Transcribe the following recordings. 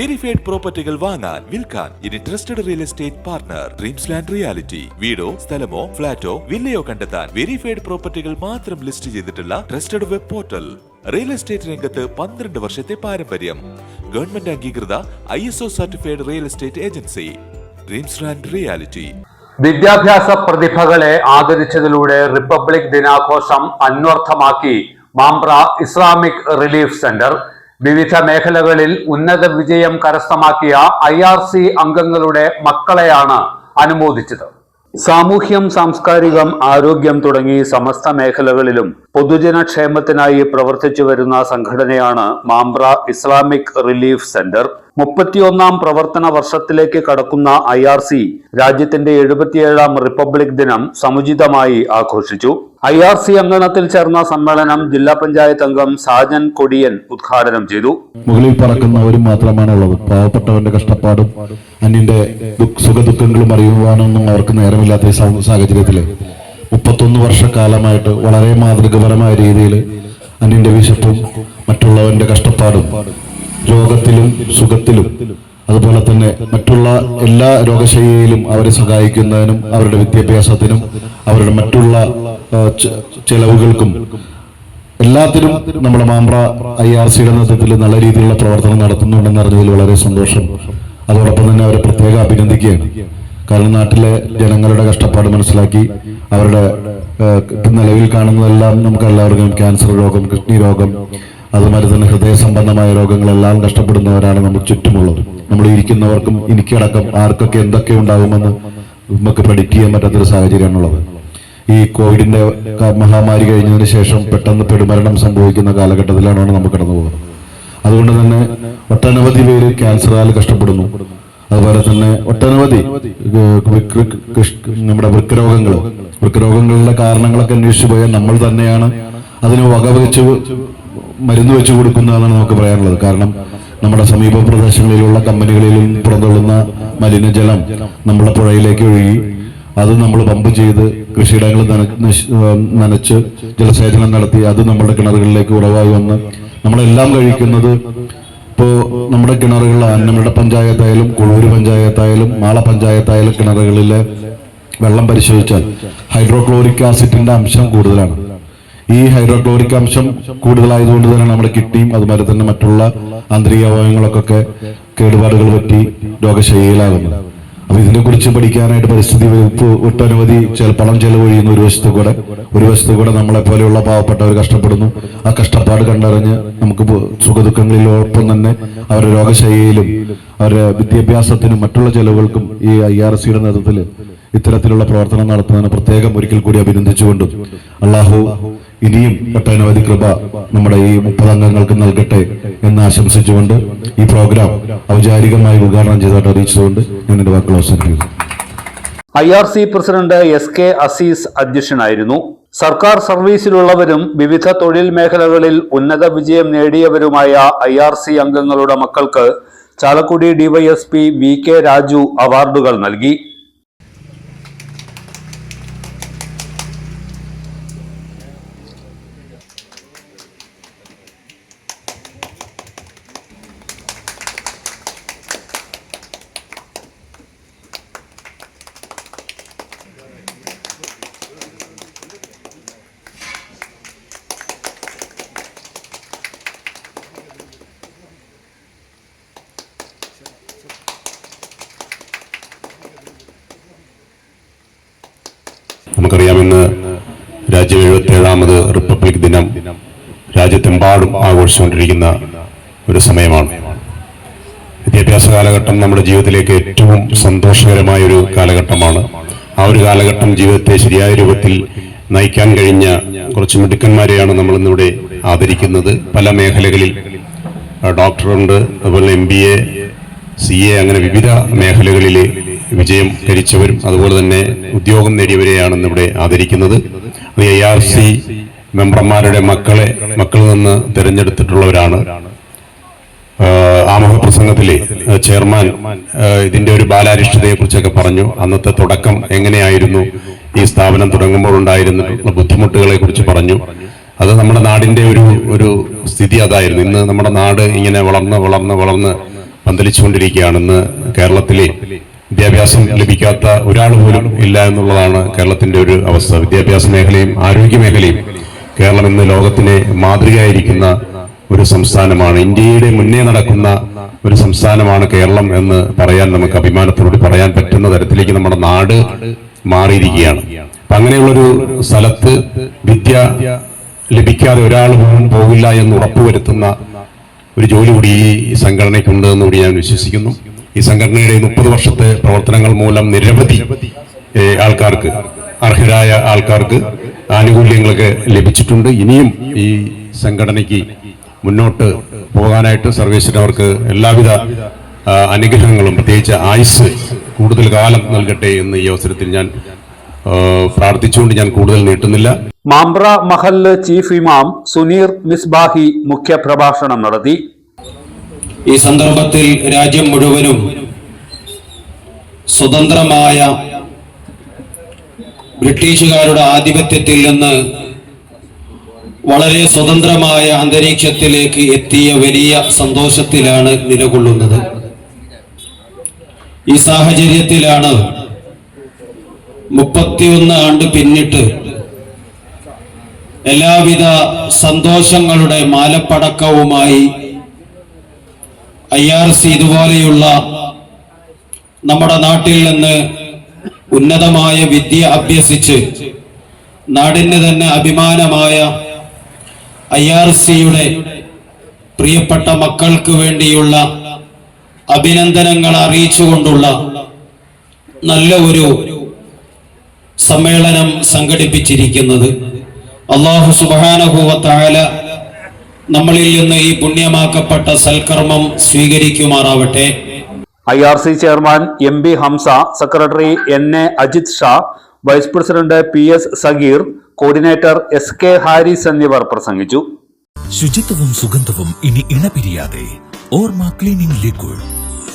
verified പ്രോപ്പർട്ടികൾ വാങ്ങാൻ വിൽക്കാൻ ഇനി trusted real estate partner Dreams Land Realty വീടോ സ്ഥലമോ ഫ്ളാറ്റോ വില്ലയോ കണ്ടെത്താൻ വെരിഫൈഡ് പ്രോപ്പർട്ടികൾ മാത്രം ലിസ്റ്റ് ചെയ്തിട്ടുള്ള trusted web portal real estate രംഗത്ത് പന്ത്രണ്ട് വർഷത്തെ പാരമ്പര്യം. ഗവൺമെന്റ് അംഗീകൃത I S O certified real estate agency Dreams Land Realty വിദ്യാഭ്യാസ പ്രതിഭകളെ ആദരിച്ചതിലൂടെ റിപ്പബ്ലിക് ദിനാഘോഷം അന്വർത്ഥമാക്കി മാംബ്ര ഇസ്ലാമിക് റിലീഫ് സെന്റർ വിവിധ മേഖലകളിൽ ഉന്നത വിജയം കരസ്ഥമാക്കിയ ഐ ആർ സി അംഗങ്ങളുടെ മക്കളെയാണ് അനുമോദിച്ചത്. സാമൂഹ്യം സാംസ്കാരികം ആരോഗ്യം തുടങ്ങി സമസ്ത മേഖലകളിലും പൊതുജനക്ഷേമത്തിനായി പ്രവർത്തിച്ചു വരുന്ന സംഘടനയാണ് മാംബ്ര ഇസ്ലാമിക് റിലീഫ് സെന്റർ. മുപ്പത്തിയൊന്നാം പ്രവർത്തന വർഷത്തിലേക്ക് കടക്കുന്ന ഐ ആർ സി രാജ്യത്തിന്റെ എഴുപത്തിയേഴാം റിപ്പബ്ലിക് ദിനം സമുചിതമായി ആഘോഷിച്ചു. ഐ ആർ സി അങ്കണത്തിൽ ചേർന്ന സമ്മേളനം ജില്ലാ പഞ്ചായത്ത് അംഗം സാജൻ കൊടിയൻ ഉദ്ഘാടനം ചെയ്തു. മുകളിൽ പറക്കുന്നവരും മാത്രമാണ് ഉള്ളത് പാവപ്പെട്ടവന്റെ കഷ്ടപ്പാടും അന്യന്റെ ദുഃഖ- സുഖദുഃഖങ്ങളും അറിയുവാനൊന്നും അവർക്ക് നേരമില്ലാത്ത സാഹചര്യത്തിൽ മുപ്പത്തൊന്ന് വർഷക്കാലമായിട്ട് വളരെ മാതൃകപരമായ രീതിയിൽ അന്യന്റെ വിശപ്പും മറ്റുള്ളവന്റെ കഷ്ടപ്പാടും രോഗത്തിലും സുഖത്തിലും അതുപോലെ തന്നെ മറ്റുള്ള എല്ലാ രോഗശൈലിയിലും അവരെ സഹായിക്കുന്നതിനും അവരുടെ വിദ്യാഭ്യാസത്തിനും അവരുടെ മറ്റുള്ള ചെലവുകൾക്കും എല്ലാത്തിനും നമ്മുടെ മാമ്പ്ര ഐ ആർ സിയുടെ നേതൃത്വത്തിൽ നല്ല രീതിയിലുള്ള പ്രവർത്തനം നടത്തുന്നുണ്ടെന്ന് അറിഞ്ഞതിൽ വളരെ സന്തോഷം. അതോടൊപ്പം തന്നെ അവരെ പ്രത്യേകം അഭിനന്ദിക്കുകയാണ്. കാരണം നാട്ടിലെ ജനങ്ങളുടെ കഷ്ടപ്പാട് മനസ്സിലാക്കി അവരുടെ നിലവിൽ കാണുന്നതെല്ലാം നമുക്ക് എല്ലാവർക്കും ക്യാൻസർ രോഗം കിഡ്നി രോഗം അതുമാതിരി തന്നെ ഹൃദയ സംബന്ധമായ രോഗങ്ങളെല്ലാം കഷ്ടപ്പെടുന്നവരാണ് നമുക്ക് ചുറ്റുമുള്ളത്. നമ്മൾ ഇരിക്കുന്നവർക്കും എനിക്കടക്കം ആർക്കൊക്കെ എന്തൊക്കെ ഉണ്ടാകുമെന്ന് നമുക്ക് പ്രഡിക്റ്റ് ചെയ്യാൻ പറ്റാത്തൊരു സാഹചര്യമാണുള്ളത്. ഈ കോവിഡിന്റെ മഹാമാരി കഴിഞ്ഞതിന് ശേഷം പെട്ടെന്ന് പെടുമരണം സംഭവിക്കുന്ന കാലഘട്ടത്തിലാണ് നമ്മൾ കടന്നു പോകുന്നത്. അതുകൊണ്ട് തന്നെ ഒട്ടനവധി പേര് ക്യാൻസറാൽ കഷ്ടപ്പെടുന്നു. അതുപോലെ തന്നെ ഒട്ടനവധി നമ്മുടെ വൃക്കരോഗങ്ങൾ വൃക്കരോഗങ്ങളുടെ കാരണങ്ങളൊക്കെ അന്വേഷിച്ചു പോയാൽ നമ്മൾ തന്നെയാണ് അതിന് വകവെച്ച് മരുന്ന് വെച്ചു കൊടുക്കുന്നതാണ് നമുക്ക് പറയാനുള്ളത്. കാരണം നമ്മുടെ സമീപ പ്രദേശങ്ങളിലുള്ള കമ്പനികളിൽ പുറന്തള്ളുന്ന മലിനജലം നമ്മുടെ പുഴയിലേക്ക് ഒഴുകി അത് നമ്മൾ പമ്പ് ചെയ്ത് കൃഷിയിടങ്ങൾ നനച്ച് ജലസേചനം നടത്തി അത് നമ്മുടെ കിണറുകളിലേക്ക് ഉറവായി വന്ന് നമ്മളെല്ലാം കഴിക്കുന്നത് ഇപ്പോൾ നമ്മുടെ കിണറുകളിൽ നമ്മുടെ പഞ്ചായത്തായാലും കൊള്ളൂർ പഞ്ചായത്തായാലും മാള പഞ്ചായത്തായാലും കിണറുകളിലെ വെള്ളം പരിശോധിച്ചാൽ ഹൈഡ്രോക്ലോറിക് ആസിഡിന്റെ അംശം കൂടുതലാണ്. ഈ ഹൈഡ്രോക്ലോറിക് അംശം കൂടുതലായതുകൊണ്ട് തന്നെ നമ്മുടെ കിഡ്നിയും അതുപോലെ തന്നെ മറ്റുള്ള ആന്തരിക കേടുപാടുകൾ പറ്റി രോഗശൈലിയിലാകുന്നത് അപ്പൊ ഇതിനെക്കുറിച്ച് പഠിക്കാനായിട്ട് പരിസ്ഥിതി വകുപ്പ് ഒട്ടനവധി പണം ചെലവഴിയുന്ന ഒരു വശത്ത് കൂടെ ഒരു വശത്ത് കൂടെ നമ്മളെ പോലെയുള്ള പാവപ്പെട്ടവർ കഷ്ടപ്പെടുന്നു. ആ കഷ്ടപ്പാട് കണ്ടറിഞ്ഞ് നമുക്ക് സുഖദുഃഖങ്ങളിലോടൊപ്പം തന്നെ അവരുടെ രോഗശൈലിയിലും അവരുടെ വിദ്യാഭ്യാസത്തിനും മറ്റുള്ള ചെലവുകൾക്കും ഈ ഐ ആർ സിയുടെ നേതൃത്വത്തിൽ ഇത്തരത്തിലുള്ള പ്രവർത്തനം നടത്തുന്നതിന് പ്രത്യേകം ഒരിക്കൽ കൂടി അഭിനന്ദിച്ചുകൊണ്ടും അള്ളാഹു ഇനിയും ഒട്ടനവധി കൃപ നമ്മുടെ ഈ മുപ്പത് അംഗങ്ങൾക്ക് നൽകട്ടെ എന്ന് ആശംസിച്ചുകൊണ്ട് ഈ പ്രോഗ്രാം ഔപചാരികമായി ഉദ്ഘാടനം ചെയ്തതായിട്ട് അറിയിച്ചതുകൊണ്ട് ഞാൻ എന്റെ വാക്കുകൾ അവസാനിപ്പിക്കുന്നു. I R C president S K Aziz അധ്യക്ഷനായിരുന്നു. സർക്കാർ സർവീസിലുള്ളവരും വിവിധ തൊഴിൽ മേഖലകളിൽ ഉന്നത വിജയം നേടിയവരുമായ ഐ ആർ സി അംഗങ്ങളുടെ മക്കൾക്ക് Chalakudy DYSP V K Raju അവാർഡുകൾ നൽകി. നമുക്കറിയാം ഇന്ന് രാജ്യം എഴുപത്തിയേഴാമത് റിപ്പബ്ലിക് ദിനം രാജ്യത്തെമ്പാടും ആഘോഷിച്ചുകൊണ്ടിരിക്കുന്ന ഒരു സമയമാണ്. വിദ്യാഭ്യാസ കാലഘട്ടം നമ്മുടെ ജീവിതത്തിലേക്ക് ഏറ്റവും സന്തോഷകരമായ ഒരു കാലഘട്ടമാണ്. ആ ഒരു കാലഘട്ടം ജീവിതത്തെ ശരിയായ രൂപത്തിൽ നയിക്കാൻ കഴിഞ്ഞ കുറച്ച് മിടുക്കന്മാരെയാണ് നമ്മൾ ഇന്നിവിടെ ആദരിക്കുന്നത്. പല മേഖലകളിൽ ഡോക്ടറുണ്ട് അതുപോലെ M B A C A അങ്ങനെ വിവിധ മേഖലകളിൽ വിജയം ലഭിച്ചവരും അതുപോലെ തന്നെ ഉദ്യോഗം നേടിയവരെയാണ് ഇന്നിവിടെ ആദരിക്കുന്നത്. അത് എ ആർ സി മെമ്പർമാരുടെ മക്കളെ മക്കളിൽ നിന്ന് തിരഞ്ഞെടുത്തിട്ടുള്ളവരാണ്. ആമുഖ പ്രസംഗത്തിലെ ചെയർമാൻ ഇതിന്റെ ഒരു ബാലാരിഷ്ടതയെക്കുറിച്ചൊക്കെ പറഞ്ഞു. അന്നത്തെ തുടക്കം എങ്ങനെയായിരുന്നു? ഈ സ്ഥാപനം തുടങ്ങുമ്പോൾ ഉണ്ടായിരുന്ന ബുദ്ധിമുട്ടുകളെ കുറിച്ച് പറഞ്ഞു. അത് നമ്മുടെ നാടിന്റെ ഒരു ഒരു സ്ഥിതി അതായിരുന്നു. ഇന്ന് നമ്മുടെ നാട് ഇങ്ങനെ വളർന്ന് വളർന്ന് വളർന്ന് പന്തലിച്ചുകൊണ്ടിരിക്കുകയാണ്. ഇന്ന് കേരളത്തിലെ വിദ്യാഭ്യാസം ലഭിക്കാത്ത ഒരാൾ പോലും ഇല്ല എന്നുള്ളതാണ് കേരളത്തിന്റെ ഒരു അവസ്ഥ. വിദ്യാഭ്യാസ മേഖലയും ആരോഗ്യ മേഖലയും കേരളം ഇന്ന് ലോകത്തിന് മാതൃകയായിരിക്കുന്ന ഒരു സംസ്ഥാനമാണ്. ഇന്ത്യയുടെ മുന്നേ നടക്കുന്ന ഒരു സംസ്ഥാനമാണ് കേരളം എന്ന് പറയാൻ നമുക്ക് അഭിമാനത്തോട് പറയാൻ പറ്റുന്ന തരത്തിലേക്ക് നമ്മുടെ നാട് മാറിയിരിക്കുകയാണ്. അപ്പം അങ്ങനെയുള്ളൊരു സ്ഥലത്ത് വിദ്യ ലഭിക്കാതെ ഒരാൾ പോലും പോകില്ല എന്ന് ഉറപ്പുവരുത്തുന്ന ഒരു ജോലി കൂടി ഈ സംഘടനയ്ക്കുണ്ട് എന്നുകൂടി ഞാൻ വിശ്വസിക്കുന്നു. ഈ സംഘടനയുടെ മുപ്പത് വർഷത്തെ പ്രവർത്തനങ്ങൾ മൂലം നിരവധി ആൾക്കാർക്ക് അർഹരായ ആൾക്കാർക്ക് ആനുകൂല്യങ്ങളൊക്കെ ലഭിച്ചിട്ടുണ്ട്. ഇനിയും ഈ സംഘടനയ്ക്ക് മുന്നോട്ട് പോകാനായിട്ട് സർവേശ്വരൻ അവർക്ക് എല്ലാവിധ അനുഗ്രഹങ്ങളും പ്രത്യേകിച്ച് ആയുസ് കൂടുതൽ കാലം നൽകട്ടെ എന്ന് ഈ അവസരത്തിൽ ഞാൻ പ്രാർത്ഥിച്ചുകൊണ്ട് ഞാൻ കൂടുതൽ നീട്ടുന്നില്ല. മാമ്പ്ര മഹല്ല് ചീഫ് ഇമാം സുനീർ മിസ്ബാഹി മുഖ്യപ്രഭാഷണം നടത്തി. ഈ സന്ദർഭത്തിൽ രാജ്യം മുഴുവനും സ്വതന്ത്രമായ ബ്രിട്ടീഷുകാരുടെ ആധിപത്യത്തിൽ നിന്ന് വളരെ സ്വതന്ത്രമായ അന്തരീക്ഷത്തിലേക്ക് എത്തിയ വലിയ സന്തോഷത്തിലാണ് നിലകൊള്ളുന്നത്. ഈ സാഹചര്യത്തിലാണ് മുപ്പത്തിയൊന്ന് ആണ്ട് പിന്നിട്ട് എല്ലാവിധ സന്തോഷങ്ങളുടെ മാലപ്പടക്കവുമായി ഐ ആർ സി ഇതുപോലെയുള്ള നമ്മുടെ നാട്ടിൽ നിന്ന് ഉന്നതമായ വിദ്യ അഭ്യസിച്ച് നാടിന് തന്നെ അഭിമാനമായ ഐ ആർ സിയുടെ പ്രിയപ്പെട്ട മക്കൾക്ക് വേണ്ടിയുള്ള അഭിനന്ദനങ്ങൾ അറിയിച്ചുകൊണ്ടുള്ള നല്ല ഒരു സമ്മേളനം സംഘടിപ്പിച്ചിരിക്കുന്നത്. അള്ളാഹു സുബാനഹുവത്തായ നമ്മളിൽ നിന്ന് ഈ പുണ്യമാക്കപ്പെട്ട സൽക്കർമ്മം സ്വീകരിക്കുമാറാവട്ടെ. I R C chairman M B Hamsa secretary N A Ajith Shah vice president P S Sageer coordinator S K Haris എന്നിവർ പ്രസംഗിച്ചു. ശുചിത്വവും സുഗന്ധവും ഇനി ഇണപിരിയാതെ. ഓർമ്മ ക്ലീനിംഗ് ലിക്വിഡ്.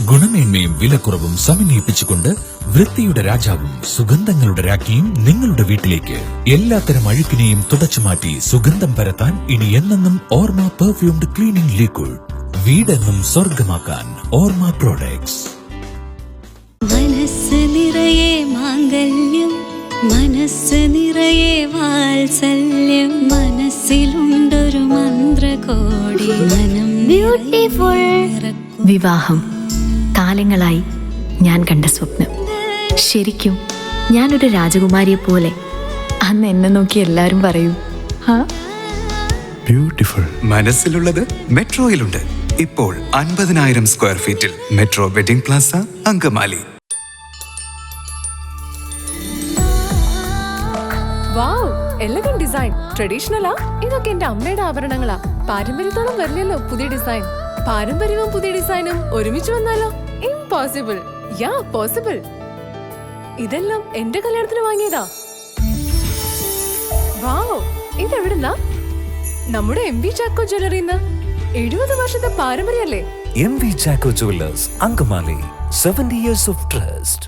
ഗുണമേന്മയും വിലക്കുറവും സമന്വയിപ്പിച്ചുകൊണ്ട് വൃത്തിയുടെ രാജാവും സുഗന്ധങ്ങളുടെ രാജ്ഞിയും നിങ്ങളുടെ വീട്ടിലേക്ക് എല്ലാത്തരം അഴുക്കിനെയും തുടച്ചു മാറ്റി സുഗന്ധം പരത്താൻ ഇനി എന്നെന്നും ഓർമ്മ പെർഫ്യൂംഡ് ക്ലീനിംഗ് ലിക്വിഡ് വീടെന്നും സ്വർഗമാക്കാൻ ഓർമ്മ പ്രോഡക്ട്സ് മനസ്സ് നിറയെ മാംഗല്യം മനസ്സ് നിറയെ വാത്സല്യം മനസ്സിലുണ്ടൊരു മന്ത്രകോടി മനം ബ്യൂട്ടിഫുൾ വിവാഹം. കാലങ്ങളായി ഞാൻ കണ്ട സ്വപ്നം. ശരിക്കും ഞാനൊരു രാജകുമാരിയെ പോലെ. അന്ന് എന്നെ നോക്കി എല്ലാവരും പറയും ഹാ? ബ്യൂട്ടിഫുൾ മനസ്സിലുള്ളത് മെട്രോയിലുണ്ട്. ഇപ്പോൾ അൻപതിനായിരം സ്ക്വയർ ഫീറ്റിൽ Metro Wedding Plaza Angamaly. Wow elegant design. ട്രഡീഷണലാ? ഇതൊക്കെ എന്റെ അമ്മയുടെ ആഭരണങ്ങളാ. പാരമ്പര്യത്തോളം വരില്ലല്ലോ പുതിയ ഡിസൈൻ. പാരമ്പര്യവും പുതിയ ഡിസൈനും ഒരുമിച്ച് വന്നാലോ? ഇംപോസിബിൾ യാ പോസിബിൾ ഇതെല്ലാം എന്റെ കല്യാണത്തിന് വാങ്ങിയതാ. വാവ് ഇതെവിടുന്നാ? നമ്മുടെ എം വി ചാക്കോ ജ്വല്ലറിന്ന് എഴുപത് വർഷത്തെ പാരമ്പര്യല്ലേ M V Chacko jewellers Angamaly seventy years of trust